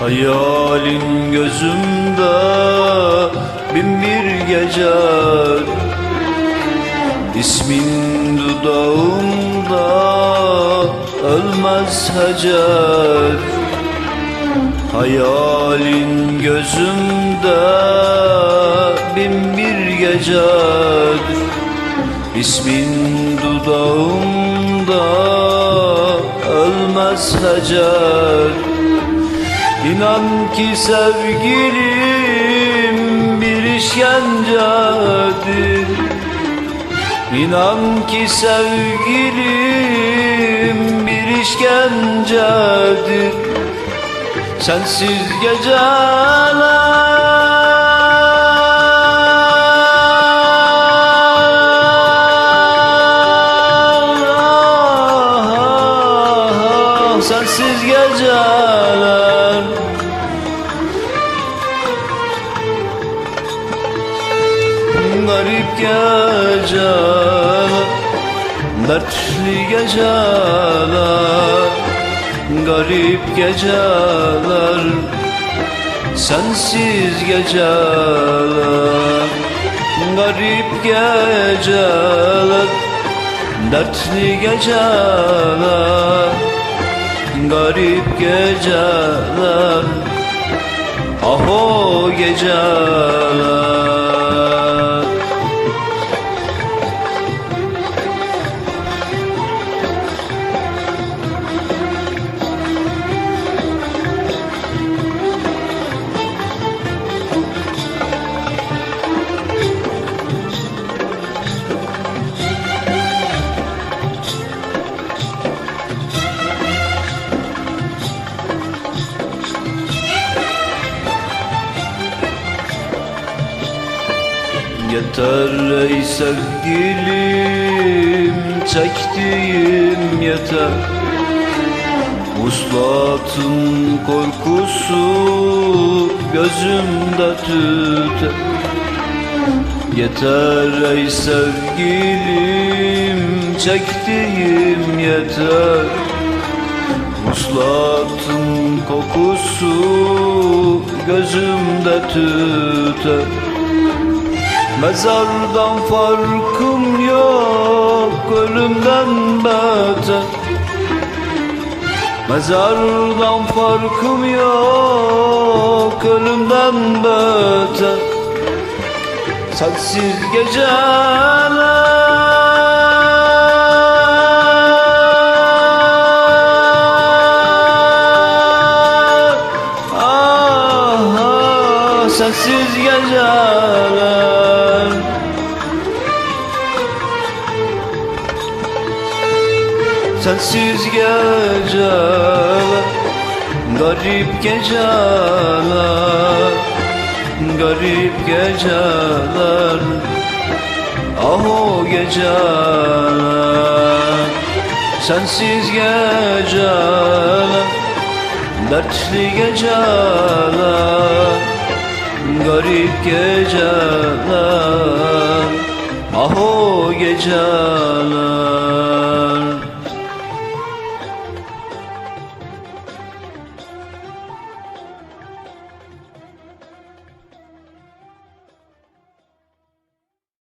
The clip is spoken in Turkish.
Hayalin gözümde bin bir gece. İsmin dudağımda ölmez hacer. Hayalin gözümde bin bir gecedir İsmin dudağımda ölmez hacer İnan ki sevgilim bir işkencedir. İnan ki sevgilim bir işkencedir. Sensiz geceler Sensiz geceler. Garip geceler Dertli geceler. Garip geceler Sensiz geceler. Garip geceler Dertli geceler Garip geceler. Ah o geceler Yeter ey sevgilim çektiğim yeter. Vuslatın korkusu gözümde tüter Yeter ey sevgilim çektiğim yeter. Vuslatın kokusu gözümde tüter Mezardan farkım yok ölümden beter. Mezardan farkım yok ölümden beter. Sensiz geceler. Sensiz geceler Sensiz geceler Garip geceler Garip geceler. Ah o geceler Sensiz geceler Dertli geceler Garip geceler. Ah o geceler